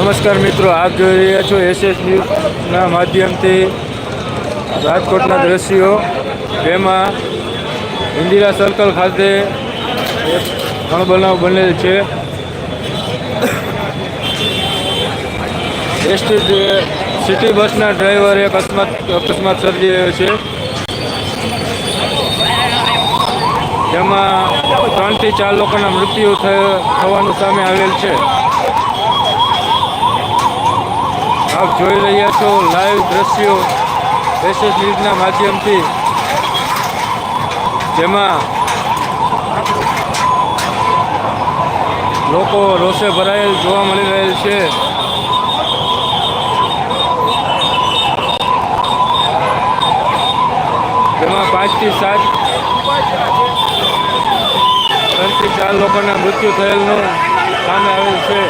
નમસ્કાર મિત્રો, આપ જોઈ રહ્યા છો એસએસ ન્યૂઝના માધ્યમથી રાજકોટના દ્રશ્યો, જેમાં ઇન્દિરા સર્કલ ખાતે એક અણબનાવ બનેલ છે. એસટી સિટી બસના ડ્રાઈવરે અકસ્માત અકસ્માત સર્જી રહ્યો છે. જેમાં ત્રણથી ચાર લોકોના મૃત્યુ થયો, થવાનું સામે આવેલ છે. આપ જોઈ રહ્યા છો લાઈવ દ્રશ્યો એસએસ ન્યૂઝના માધ્યમથી. જેમાં લોકો રોષે ભરાયેલ જોવા મળી રહેલ છે. જેમાં પાંચથી સાત ત્રણથી ચાર લોકોના મૃત્યુ થયેલનું સામે આવેલ છે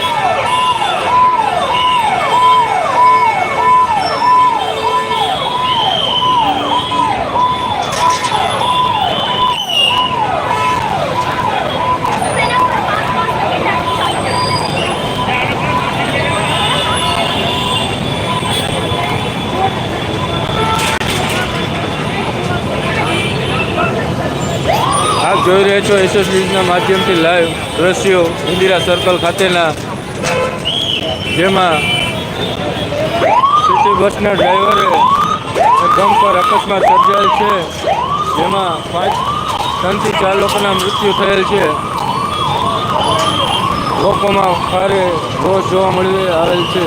આપ જોઈ રહ્યા છો એસએસ ન્યૂઝના માધ્યમથી લાઈવ દ્રશ્યો ઇન્દિરા સર્કલ ખાતેના, જેમાં સિટી બસના ડ્રાઈવરે ગમ પર અકસ્માત સર્જાયેલ છે, જેમાં પાંચ ત્રણથી ચાર લોકોના મૃત્યુ થયેલ છે. લોકોમાં ભારે રોષ જોવા મળી આવેલ છે.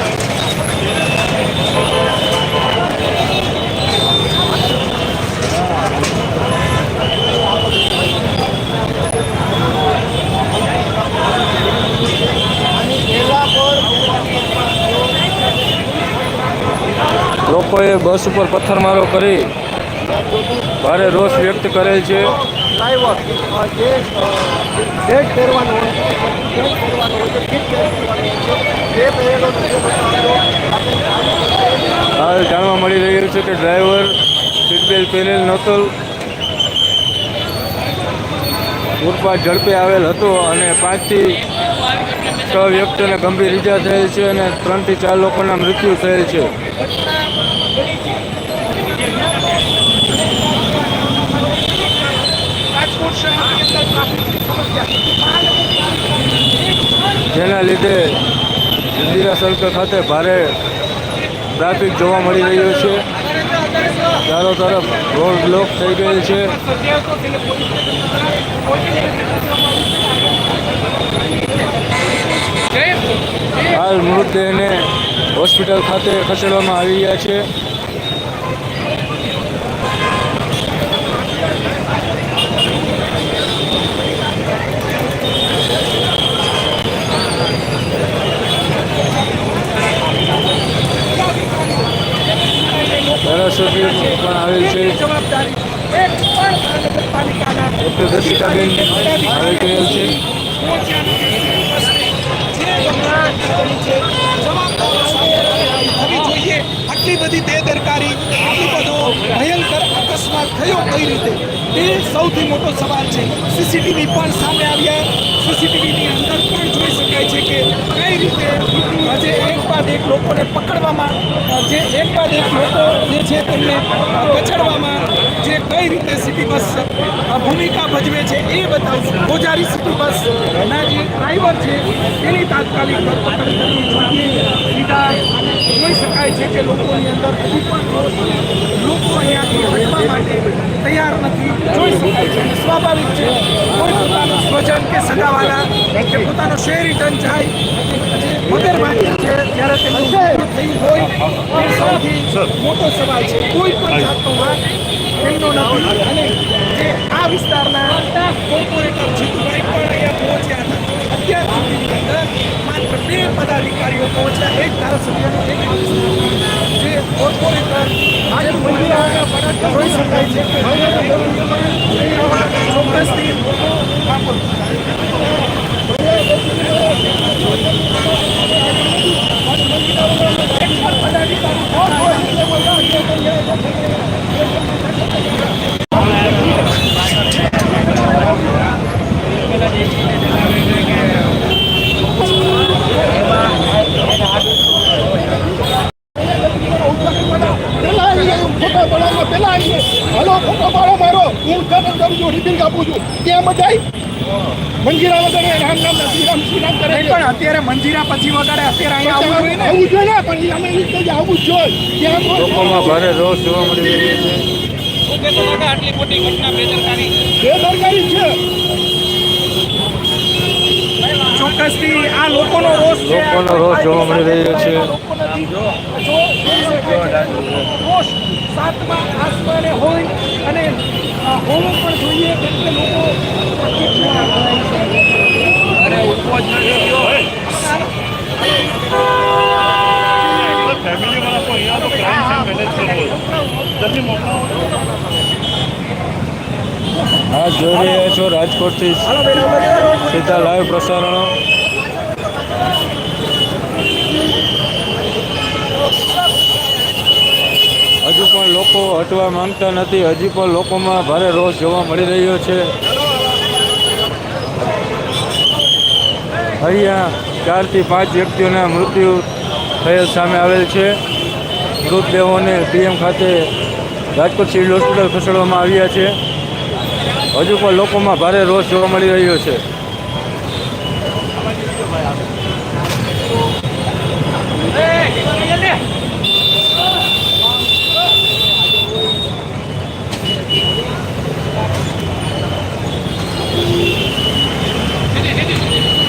લોકોએ બસ ઉપર પથ્થરમારો કરી ભારે રોષ વ્યક્ત કરેલ છે. હાલ જાણવા મળી રહ્યું છે કે ડ્રાઈવર સીટબેલ્ટ પહેરેલ નહોતો. પૂરપા ઝડપે આવેલ હતો અને પાંચથી છ વ્યક્તિઓને ગંભીર ઈજા થયેલ છે અને ત્રણથી ચાર લોકોના મૃત્યુ થયેલ છે રાજકોટ શહેરની અંદર ટ્રાફિકની સમસ્યા જેના લીધે ઇન્દિરા સર્કલ ખાતે ભારે ટ્રાફિક જોવા મળી રહ્યો છે. ચારો તરફ રોડ બ્લોક થઈ ગયેલ છે. હાલ મૃતદેહને હોસ્પિટલ ખાતે ખસેડવામાં આવી રહ્યા છે. ધારાસભ્ય પણ આવેલ છે. ડૉક્ટર દર્શિકાબેન આવી ગયેલ છે. આટલી બધી બેદરકારી, આટલી બધો ભયંકર અકસ્માત થયો કઈ રીતે? એ સૌથી મોટો સવાલ છે. સીસીટીવી પણ સામે આવ્યા. સીસીટીવીની અંદર પણ શકાય છે કે કઈ રીતે આજે એક બાદ એક લોકોને પકડવામાં, જે એક બાદ એક લોકો જે છે તેમને કચડવામાં જે કઈ રીતે સિટી બસ ભૂમિકા ભજવે છે એ બતાવશું ગોજારી સિટી બસ ના જે ડ્રાઈવર છે, એની તાત્કાલિક સીધા જોઈ શકાય છે કે લોકોની અંદર હજુ પણ લોકો અહીંયાથી હટવા માટે તૈયાર નથી. જોઈ શકાય છે સ્વાભાવિક છે, કોઈ પોતાનું સ્વજન કે સગાવાલા કે પોતાનો રિટર્ન જાય વગર વાંચ્યા છે ત્યારે તે મૃત્યુ થયું હોય સૌથી મોટો સવાલ છે. કોઈ પણ જાતનો વાંક તેમનો નથી અને આ વિસ્તારના કોર્પોરેટર જીતુભાઈ પણ અહીંયા પહોંચ્યા અત્યાર સુધીની અંદર માત્ર બે પદાધિકારીઓ પહોંચ્યા એક ધારાસભ્યનો જે કોર્પોરેટર આજે જોઈ શકાય છે ચોક્કસથી પેલા આવીએ, ફોટા પડાવવા પેલા આવીએ. હાલો, ફોટો પાડો મારો. હું ઉદ્ઘાટન કરું છું, રિબિન આપું છું. ત્યાં બધાય મંજીરા વગર રામ નામ શ્રી રામ શ્રી રામ કરે નહીં છે. પણ અત્યારે મંજીરા પછી વગાડે અત્યારે અહીંયા આવવું જોઈએ ને. આવવું જોઈએ ને, પણ અમે એ રીતે જ આવવું જ જોઈએ. લોકોમાં ભારે રોષ જોવા મળી રહ્યો છે. બેદરકારી? છે. ચોક્કસથી આ લોકોનો રોષ લોકોનો રોષ જોવા મળી રહ્યો છે. રોષ સાતમા આસમાને હોય અને હોવો પણ જોઈએ કેમ કે લોકો અરે ફેમિલી વાળા તો અહીંયા તો ક્રાઇમ છે મેનેજ કરવો જલ્દી મોકલાવો આ જોઈ રહ્યા છો રાજકોટથી સીધા લાઈવ પ્રસારણો. હજુ પણ લોકો હટવા માંગતા નથી. હજી પણ લોકોમાં ભારે રોષ જોવા મળી રહ્યો છે. અહીંયા ચારથી પાંચ વ્યક્તિઓના મૃત્યુ થયેલ સામે આવેલ છે. મૃતદેહોને પીએમ ખાતે રાજકોટ સિવિલ હોસ્પિટલ ખસેડવામાં આવ્યા છે. હજુ પણ લોકોમાં ભારે રોષ જોવા મળી રહ્યો છે.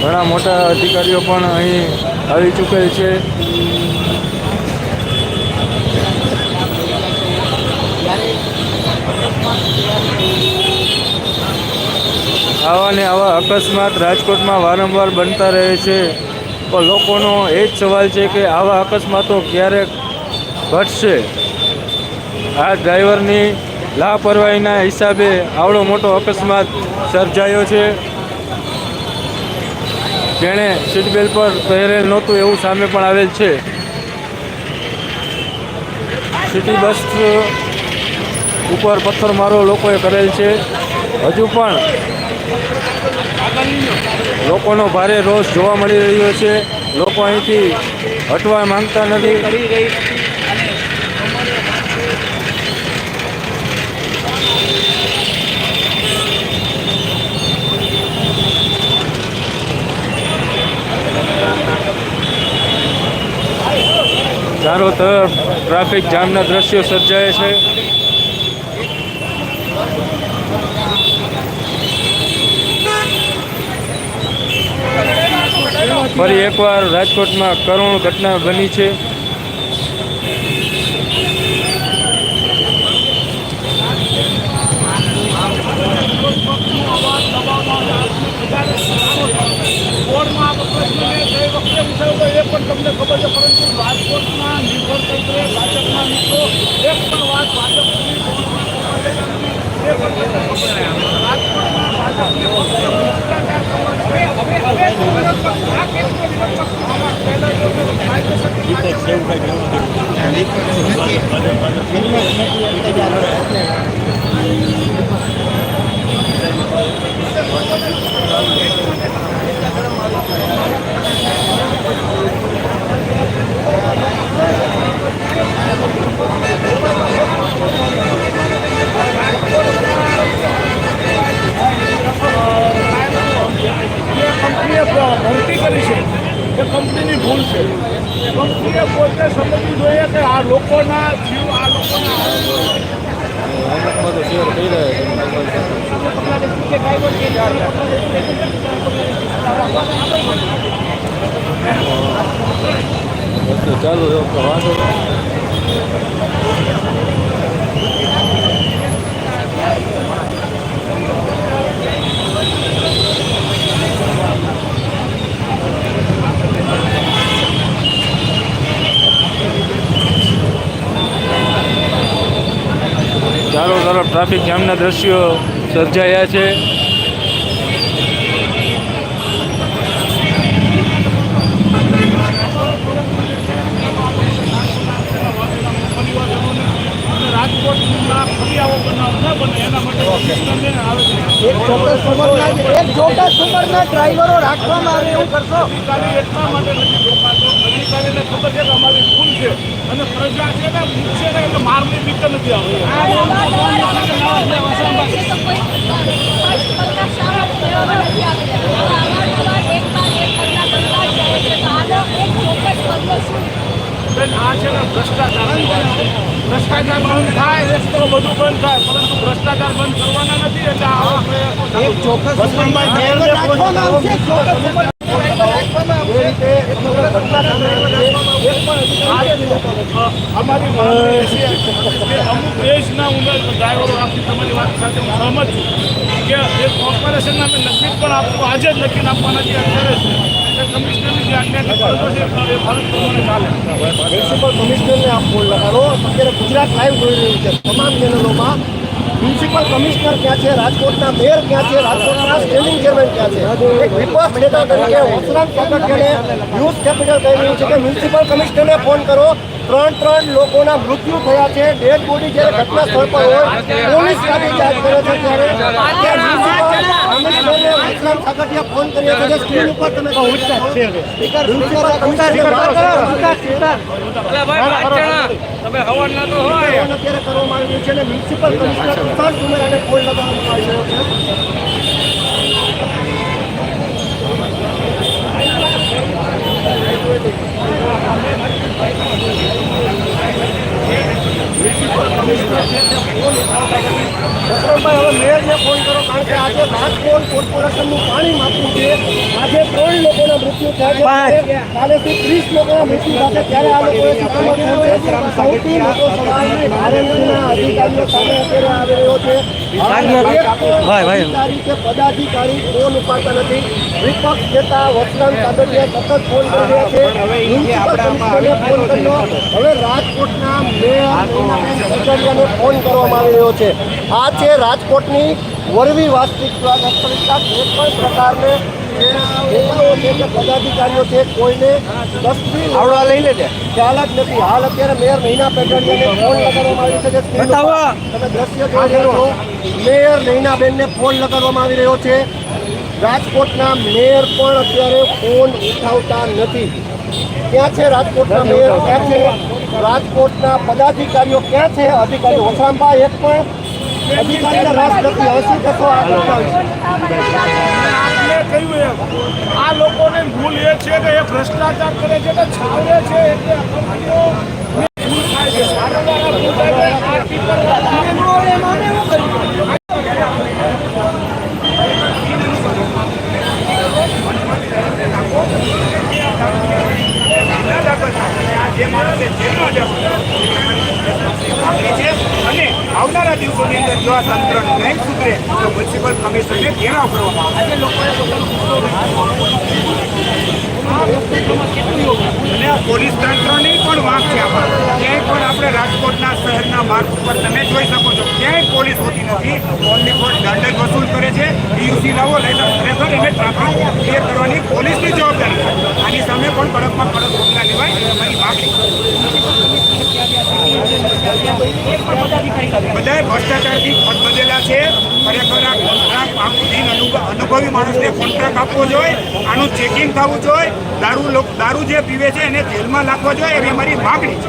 ઘણા મોટા અધિકારીઓ પણ અહીં આવી ચૂકેલ છે. આવા ને આવા અકસ્માત રાજકોટમાં વારંવાર બનતા રહે છે. પણ લોકોનો એ જ સવાલ છે કે આવા અકસ્માતો ક્યારેક ઘટશે? આ ડ્રાઈવરની લાપરવાહીના હિસાબે આવડો મોટો અકસ્માત સર્જાયો છે. જેણે સીટ બેલ્ટ પર પહેરેલ નહોતું એવું સામે પણ આવેલ છે. સિટી બસ ઉપર પથ્થરમારો લોકોએ કરેલ છે. હજુ પણ લોકોનો ભારે રોષ જોવા મળી રહ્યો છે. લોકો અહીંથી હટવા માંગતા નથી. ચારો તરફ ટ્રાફિક જામના દ્રશ્યો સર્જાય છે. ફરી એકવાર રાજકોટમાં કરુણ ઘટના બની છે. ખબર છે, પરંતુ રાજકોટના નિર્ભર તંત્રે ભાજપના મિત્રો એક પણ વાત ભાજપની. રાજકોટમાં ભાજપની જો કાયદેસર જે કંપનીએ ભરતી કરી છે એ કંપનીની ભૂલ છે કંપનીએ પોતે સમજવું જોઈએ કે આ લોકોના જીવ આ લોકોના બધું ચાલુ તો ચારો તરફ ટ્રાફિક જામના દ્રશ્યો સર્જાયા છે. રાજકોટના ફરિયાઓ બનાવ ન બને એના માટે આવે એક ચોક્કસ ઉંમરના એક ચોક્કસ ઉંમરના ડ્રાઈવરો રાખવામાં આવે એવું કરશો? અધિકારી એટલા માટે નથી રોકાતો અધિકારીને ખબર છે કે અમારી ભૂલ છે. અને પ્રજા છે ને મૂકશે ને એટલે મારની બીક નથી આવતી. બેન આ છે ને ભ્રષ્ટાચાર ભ્રષ્ટાચાર બંધ થાય રસ્તો બધું બંધ થાય પરંતુ ભ્રષ્ટાચાર બંધ કરવાના નથી એટલે આવા અમારી અમુક દેશના ઉમેર ડ્રાઈવરો આપી તમારી વાત સાથે હું સહમત છું કે એ કોર્પોરેશનના લખી પણ આપવું આજે જ લખીને આપવાના જે અત્યારે છે કમિશનરની મ્યુનિસિપલ કમિશનરને આપ ફોન લગાડો. અત્યારે ગુજરાત લાઈવ જોઈ રહ્યું છે તમામ ચેનલોમાં. મ્યુનિસિપલ કમિશનર ક્યાં છે? રાજકોટના મેયર ક્યાં છે? રાજકોટના સ્ટેન્ડિંગ ચેરમેન ક્યાં છે? એક વિપક્ષ નેતા તરીકે વસરામ કાકડિયાને ન્યૂઝ કેપિટલ કહી રહ્યું છે કે મ્યુનિસિપલ કમિશનરને ફોન કરો. ત્રણ ત્રણ લોકોના મૃત્યુ થયા છે. ડેડ બોડી જ્યારે ઘટના સ્થળ પર હોય, પોલીસ લાઠી ચાર્જ કરે છે ત્યારે. વસરામ કાકડિયા ફોન કર્યો છે. જે સ્ક્રીન ઉપર તમે કહો સ્પીકર મ્યુનિસિપલ કમિશનરને વાત કરો તમે હવાના તો હોય અત્યારે કરવામાં આવ્યું છે અને મ્યુનિસિપલ કમિશનર તુષાર સુમેરાને ફોન લગાવવામાં આવી રહ્યો છે. દશરથભાઈ હવે મેયરને ફોન કરો કારણ કે આજે રાજકોટ કોર્પોરેશનનું પાણી માથું છે. આજે ત્રણ લોકોના મૃત્યુ થયા છે. કાલેથી ત્રીસ લોકોના મૃત્યુ થશે ત્યારે આ લોકોએ. સૌથી મોટો આરએમસીના અધિકારીઓ સામે અત્યારે આવી રહ્યો છે. પદાધિકારી ફોન ઉપાડતા નથી. વિપક્ષ નેતા વસરામ કાદડિયા સતત ફોન કરી રહ્યા છે. મ્યુનિસિપલ કમિશનરને ફોન કર્યો. હવે રાજકોટના મેયર નીનાબેન ફોન કરવામાં આવી રહ્યો છે. આ છે રાજકોટની વરવી વાસ્તવિક વાસ્તવિકતા જે પણ પ્રકારને નેતાઓ છે કે પદાધિકારીઓ છે કોઈને દસમી આવડા લઈ લેજે. ખ્યાલ જ નથી. હાલ અત્યારે મેયર નૈના પેટડિયાને ફોન લગાડવામાં આવી છે. તમે દ્રશ્ય જોઈ મેયર નૈનાબેનને ફોન લગાડવામાં આવી રહ્યો છે. રાજકોટના મેયર પણ અત્યારે ફોન ઉઠાવતા નથી. ક્યાં છે રાજકોટના મેયર? ક્યાં છે? રાજકોટના પદાધિકારીઓ ક્યાં છે? અધિકારીઓ વસરામભાઈ એક પણ. અધિકારીને રાસ નથી. હવે શું એમ આ લોકોની ભૂલ એ છે કે એ ભ્રષ્ટાચાર કરે છે કે છાવે છે એટલે અકર્મીઓ ને ભૂલ થાય છે વારંવાર આ ભૂલ થાય છે. આ ટીચર અને આવનારા દિવસોની અંદર જો આ તંત્ર નહીં સુધરે તો મ્યુનિસિપલ કમિશનરને ઘેરાવ કરવામાં આવશે. અને આ પોલીસ તંત્રની પણ વાંક છે આમાં ક્યાંય પણ આપણે રાજકોટના શહેરના માર્ગ ઉપર તમે જોઈ શકો છો. ક્યાંય પોલીસ હોતી નથી. ઓનલી ફોર દંડ વસૂલ કરે છે. ઈયુસી લાવો, નહીં ખરેખર એને ટ્રાફિક ક્લિયર કરવાની પોલીસની જવાબદારી છે. આની સામે પણ કડકમાં કડક પગલાં લેવાય અમારી માગણી બધાએ ભ્રષ્ટાચારથી ખતબદેલા છે. ખરેખર આ કોન્ટ્રાક્ટ આખું અનુભવી માણસને કોન્ટ્રાક્ટ આપવો જોઈએ. આનું ચેકિંગ થવું જોઈએ. દારૂ દારૂ જે પીવે છે એને જેલમાં નાખવો જોઈએ એવી અમારી માગણી છે.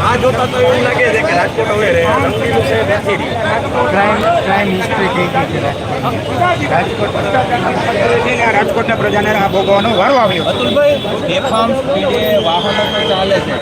આ જોતા એવું લાગે છે રાજકોટના પ્રજાને આ ભોગવવાનો વારો આવ્યો અતુલભાઈ વાહનો ચાલે છે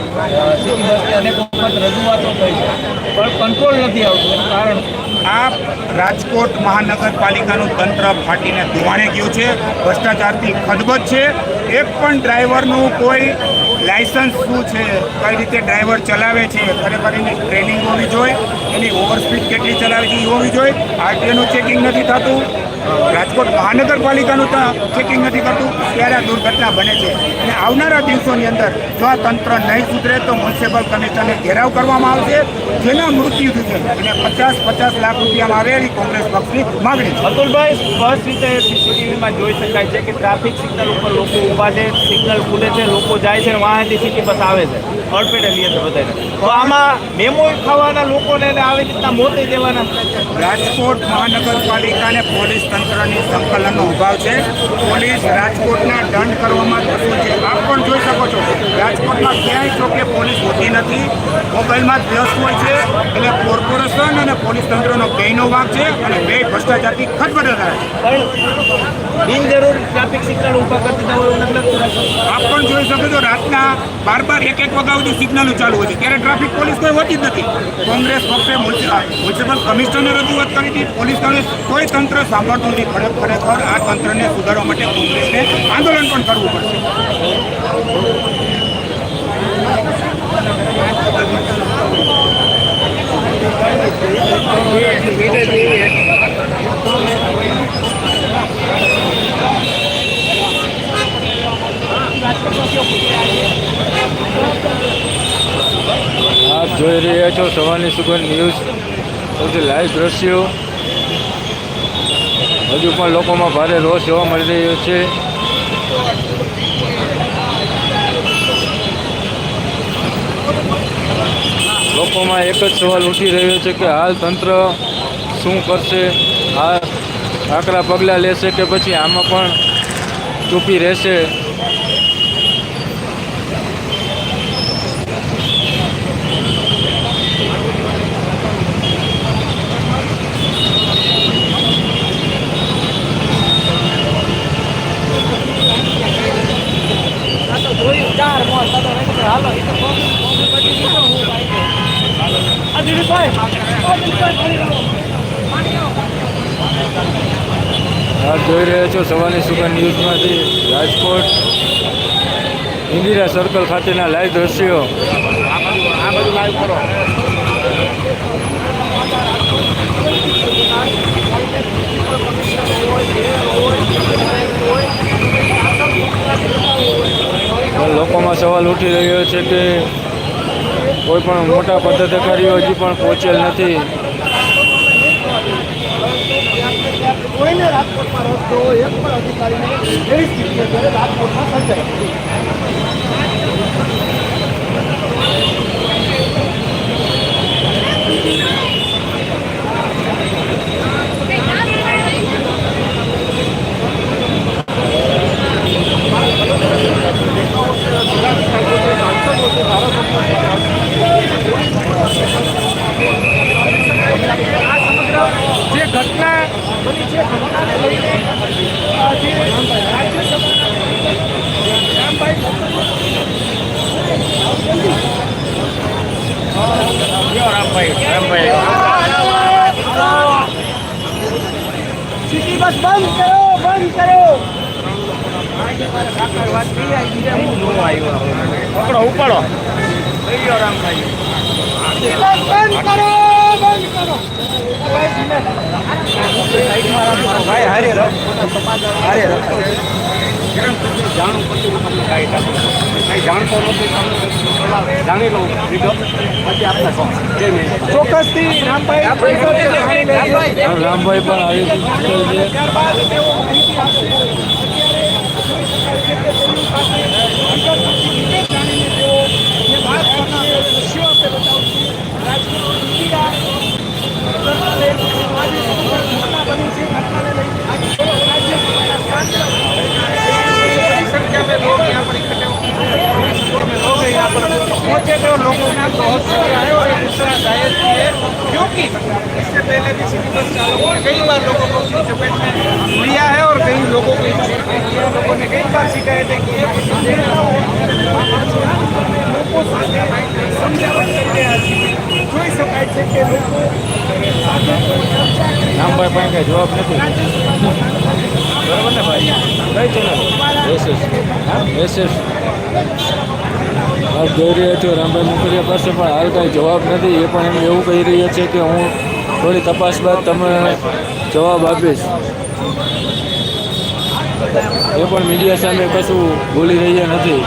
સિટી બસની અનેક રજૂઆતો થઈ છે પણ કંટ્રોલ નથી આવતો કારણ આ રાજકોટ મહાનગરપાલિકાનું તંત્ર ફાટીને ધુવાણે ગયું છે. ભ્રષ્ટાચારથી ખદબદ છે. એક પણ ડ્રાઈવરનું કોઈ લાયસન્સ શું છે? કઈ રીતે ડ્રાઈવર ચલાવે છે? ખરેખર એની ટ્રેનિંગ હોવી જોઈએ. એની ઓવરસ્પીડ કેટલી ચલાવે છે એ હોવી જોઈએ. આરટીઓનું ચેકિંગ નથી થતું. રાજકોટ મહાનગરપાલિકાનું ચેકિંગ નથી કરતું, ત્યારે આ દુર્ઘટના બને છે. અને આવનારા દિવસોની અંદર જો આ તંત્ર નહીં સુધરે તો મ્યુનિસિપલ કમિશનરને ઘેરાવ કરવામાં આવશે, જેના મૃત્યુ થશે અને પચાસ પચાસ લાખ રૂપિયામાં આવે એવી કોંગ્રેસ પક્ષની માગણી છે. અતુલભાઈ, સ્પષ્ટ રીતે સીસીટીવીમાં જોઈ શકાય છે કે ટ્રાફિક સિગ્નલ ઉપર લોકો ઊભા છે સિગ્નલ ખુલે છે, લોકો જાય છે વાહનથી સિટી બસ આવે છે. અડફેટે લઈએ છે બધાને તો આમાં મેમો ખાવાના લોકોને આવી રીતના મોતે દેવાના રાજકોટ મહાનગરપાલિકાને પોલીસ તંત્રની સંકલનનો અભાવ છે. પોલીસ રાજકોટના દંડ કરવામાં જ છે. આપ પણ જોઈ શકો છો. રાજકોટમાં ક્યાંય ચોકે પોલીસ હોતી નથી. મોબાઈલમાં જ વ્યસ્ત હોય છે. એટલે કોર્પોરેશન અને પોલીસ તંત્રનો બેનો ભાગ છે અને બે ભ્રષ્ટાચારથી ખતબદલ થાય છે. બિનજરૂરી ટ્રાફિક સિગ્નલ ઊભા કરી દીધા હોય આપ પણ જોઈ શકો છો. રાતના બાર બાર એક એક વાગ્યા સુધી સિગ્નલો ચાલુ હોય છે. ત્યારે ટ્રાફિક પોલીસ કોઈ હોતી જ નથી. કોંગ્રેસ પક્ષે મ્યુનિસિપલ કમિશનરને રજૂઆત કરી હતી. પોલીસ કોઈ તંત્ર સાંભળતું નથી. ખરે- ખરેખર આ તંત્રને સુધારવા માટે કોંગ્રેસને આંદોલન પણ કરવું પડશે. આપ જોઈ રહ્યા છો સવારની સુગંધ ન્યૂઝ. સૌથી લાઈવ દ્રશ્યો. હજુ પણ લોકોમાં ભારે રોષ જોવા મળી રહ્યો છે. લોકોમાં એક જ સવાલ ઉઠી રહ્યો છે કે હાલ તંત્ર શું કરશે? આ આકરા પગલાં લેશે કે પછી આમાં પણ ચૂપી રહેશે આપ જોઈ રહ્યા છો સવારની સુગંધ ન્યૂઝમાંથી રાજકોટ ઇન્દિરા સર્કલ ખાતેના લાઈવ દ્રશ્યો. લોકોમાં સવાલ ઉઠી રહ્યો છે કે કોઈ પણ મોટા પદાધિકારીઓ હજી પણ પહોંચેલ નથી. કોઈને રાજકોટમાં રસ ન એક પણ અધિકારીને એવી સ્થિતિ અત્યારે રાજકોટમાં સર્જાય જે ઘટના બની રામભાઈ બંધ કરો બંધ કરો પકડો ઉપાડો. બંધ કરો. ભાઈ હારે હારે રહ જાણતો નથી જાણી લઉં પછી આપને કહો ચોક્કસથી રામભાઈ જાણી રામભાઈ પણ આવી सोचे तो लोगों ने बहुत सोचा है और एक दूसरा जायज़ भी है, क्योंकि इससे पहले भी सिटी बस चालकों ने कई बार लोगों को उसकी चपेट में लिया है और कई लोगों को लोगों ने कई बार शिकायतें की है। लोगों समझावट करके आज આપ જોઈ રહ્યા છો રામભાઈ મુખરિયા પાસે પણ હાલ કાંઈ જવાબ નથી. એ પણ એમ એવું કહી રહ્યા છે કે હું થોડી તપાસ બાદ તમે જવાબ આપીશ. એ પણ મીડિયા સામે કશું બોલી રહ્યા નથી.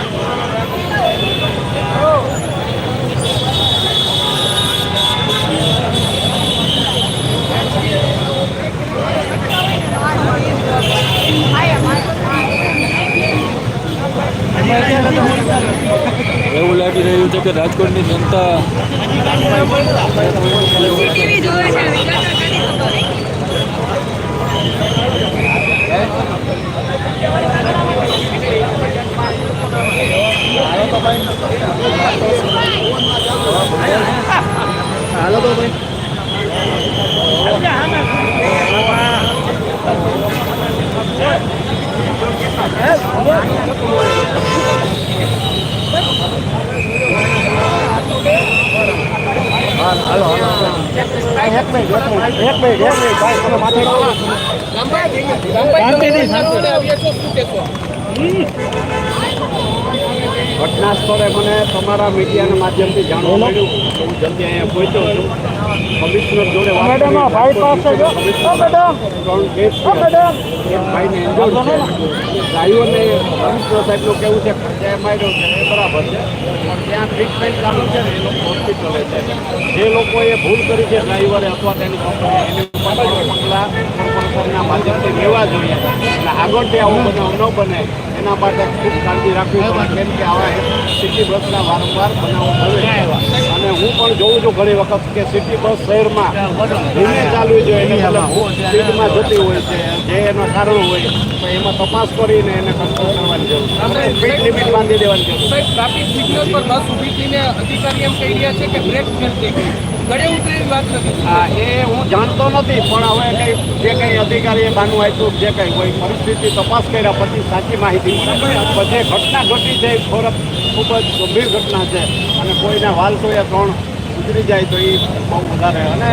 એવું લાગી રહ્યું છે કે રાજકોટની જનતા ટીવી જોવે છે વિચાર કરી ખબર ઘટના સ્થળે મને તમારા મીડિયાના માધ્યમથી જાણવા મળ્યું. હું જલ્દી અહીંયા પહોંચ્યો છું. કમિશનર જોડે વાત જો. ઓ મેડમ. ઓ મેડમ. ભાઈને injured છે. ડ્રાઈવરને કમિશનર સાહેબનું કેવું છે? કે જે માર્યો છે. એ બરાબર છે. પણ ત્યાં ટ્રીટમેન્ટ ચાલુ છે ને એ લોકો હોસ્પિટલે છે. જે લોકોએ ભૂલ કરી છે ડ્રાઈવરે અથવા તેની કંપનીએ એની ઉપર પગલાં માધ્યમથી લેવા જોઈએ. અને આગળથી આવો બનાવ ન બને. એના માટે ખૂબ કાળજી રાખવી પડે કેમ કે આવા સિટી બસના વારંવાર બનાવો બને અને હું પણ જોઉં છું ઘણી વખત કે સિટી બસ શહેરમાં ધીમે ચાલવી જોઈએ એને સ્પીડમાં જતી હોય છે જે એનો કારણ હોય. તો એમાં તપાસ કરીને એને કંટ્રોલ કરવાની જરૂર સ્પીડ લિમિટ બાંધી દેવાની જરૂર છે. ટ્રાફિક સિગ્નલ પર બસ ઊભી થઈને અધિકારી એમ કહી રહ્યા છે કે બ્રેક ફેલ થઈ ગઈ વાત નથી હા એ હું જાણતો નથી પણ હવે કંઈ જે કંઈ અધિકારીએ બાનું આપ્યું જે કંઈ કોઈ પરિસ્થિતિ તપાસ કર્યા પછી સાચી માહિતી મળે. ઘટના ઘટી છે એ ખૂબ જ ગંભીર ઘટના છે. અને કોઈને વાલસો એ ત્રણ ઉતરી જાય તો એ બહુ વધારે. અને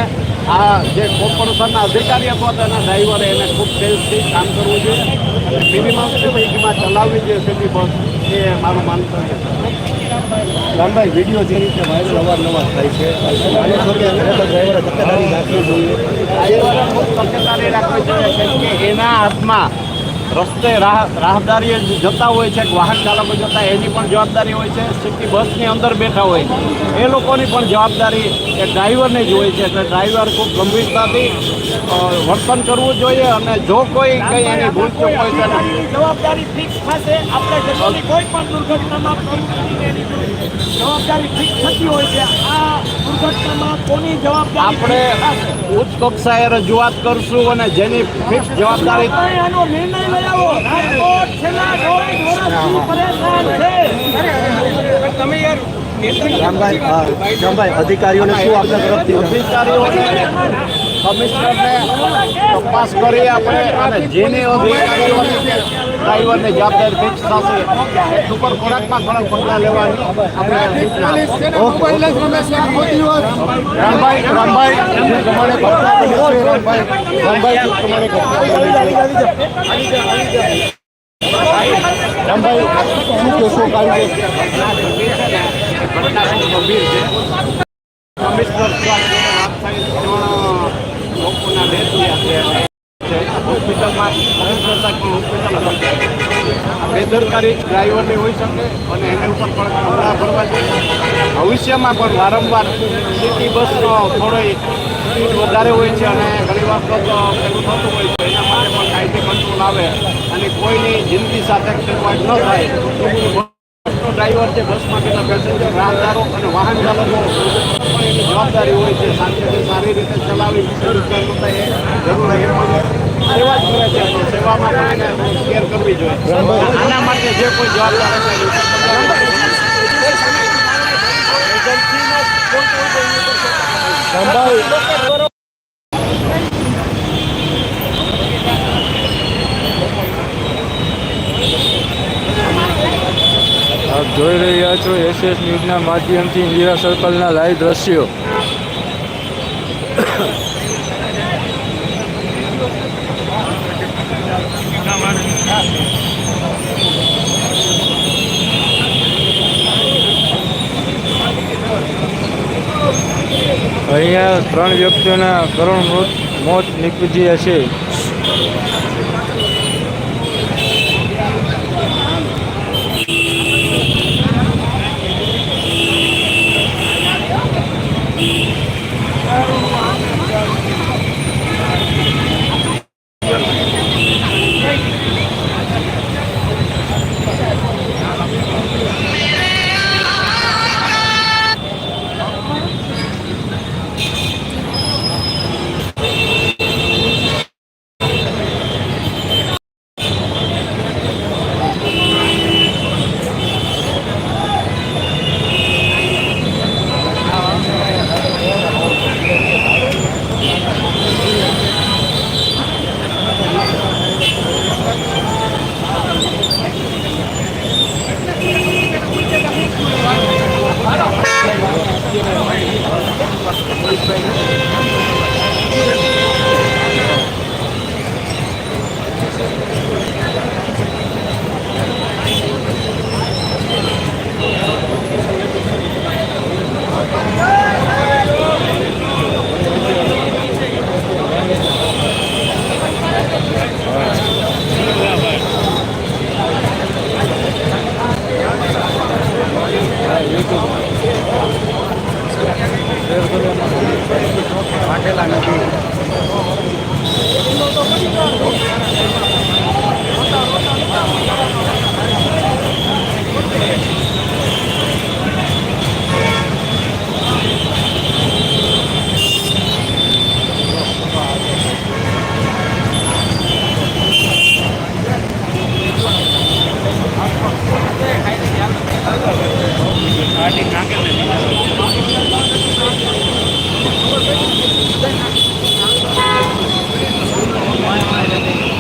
આ જે કોર્પોરેશનના અધિકારી અથવા તેના ડ્રાઈવરે એને ખૂબ સેલ્સથી કામ કરવું જોઈએ. અને મિનિમમ સ્પીડમાં ચલાવવી જોઈએ સિટી બસ એ મારું માનતવ્ય છે. રામભાઈ વીડિયો જે રીતે વાયરલ અવારનવાર થાય છે આને છોડી અને ડ્રાઈવરે તકેદારી રાખવી જોઈએ. કે એના હાથમાં રસ્તે રાહ રાહદારીએ જતા હોય છે વાહન ચાલકો જતા એની પણ જવાબદારી હોય છે સિટી બસની અંદર બેઠા હોય. એ લોકોની પણ જવાબદારી એ ડ્રાઈવરને જ હોય છે એટલે ડ્રાઈવર ખૂબ ગંભીરતાથી વર્તન કરવું જોઈએ અને જો કોઈ કંઈ એની ભૂલચૂક હોય તો જવાબદારી ફિક્સ થશે આપણે કોઈ પણ દુર્ઘટનામાં જવાબદારી ફિક્સ થતી હોય છે. આ દુર્ઘટનામાં કોની જવાબદારી આપણે ઉચ્ચ કક્ષાએ રજૂઆત કરશું અને જેની ફિક્સ જવાબદારી આનો નિર્ણય લઈ આવો રાજકોટ છેલ્લા દોઢ વર્ષથી પરેશાન છે. તમે યાર રામભાઈ રામભાઈ અધિકારીઓને શું આપણા તરફથી અધિકારીઓને કમિશનરને તપાસ કરી આપણે અને જેને અધિકારીઓની ડ્રાઈવરની જવાબદારી ફિક્સ થશે સુપર ખોરાકમાં ઘણા પગલાં લેવાની. રામભાઈ રામભાઈ પ્રમાણે રામભાઈ રામભાઈ પ્રમાણે. રામભાઈ શું કહેશો કારણ કે ઘટના ખૂબ ગંભીર છે કમિશનર સ્વાસ્થ્યને વાત થઈ ત્રણ લોકોના થયા હોસ્પિટલમાં હોસ્પિટલ બેદરકારી ડ્રાઈવરની હોઈ શકે અને એની ઉપર પણ પગલાં ભરવા જોઈએ. ભવિષ્યમાં પણ વારંવાર સિટી બસનો થોડો સ્પીડ વધારે હોય છે અને ઘણી વખત પેલું થતું હોય છે. એના માટે પણ કાયદે કંટ્રોલ આવે અને કોઈની જિંદગી સાથે ખેલવાડ ન થાય. બસનો ડ્રાઈવર છે બસમાં કેટલા પેસેન્જર, રાહદારો અને વાહન ચાલકો પણ એની જવાબદારી હોય છે. સાથે સારી રીતે ચલાવી જરૂર એ જરૂરી સેવા જ કરે છે સેવામાં પણ શેર કરવી જોઈએ. આના માટે જે કોઈ જવાબદાર સંભાળ આપ જોઈ રહ્યા છો એસએસ ન્યૂઝના માધ્યમથી ઇન્દિરા સર્કલના લાઈવ દ્રશ્યો. ત્રણ વ્યક્તિઓના કરુણ મૃત નીપજ્યા છે. વાટેલા નથી Thank you. Thank you.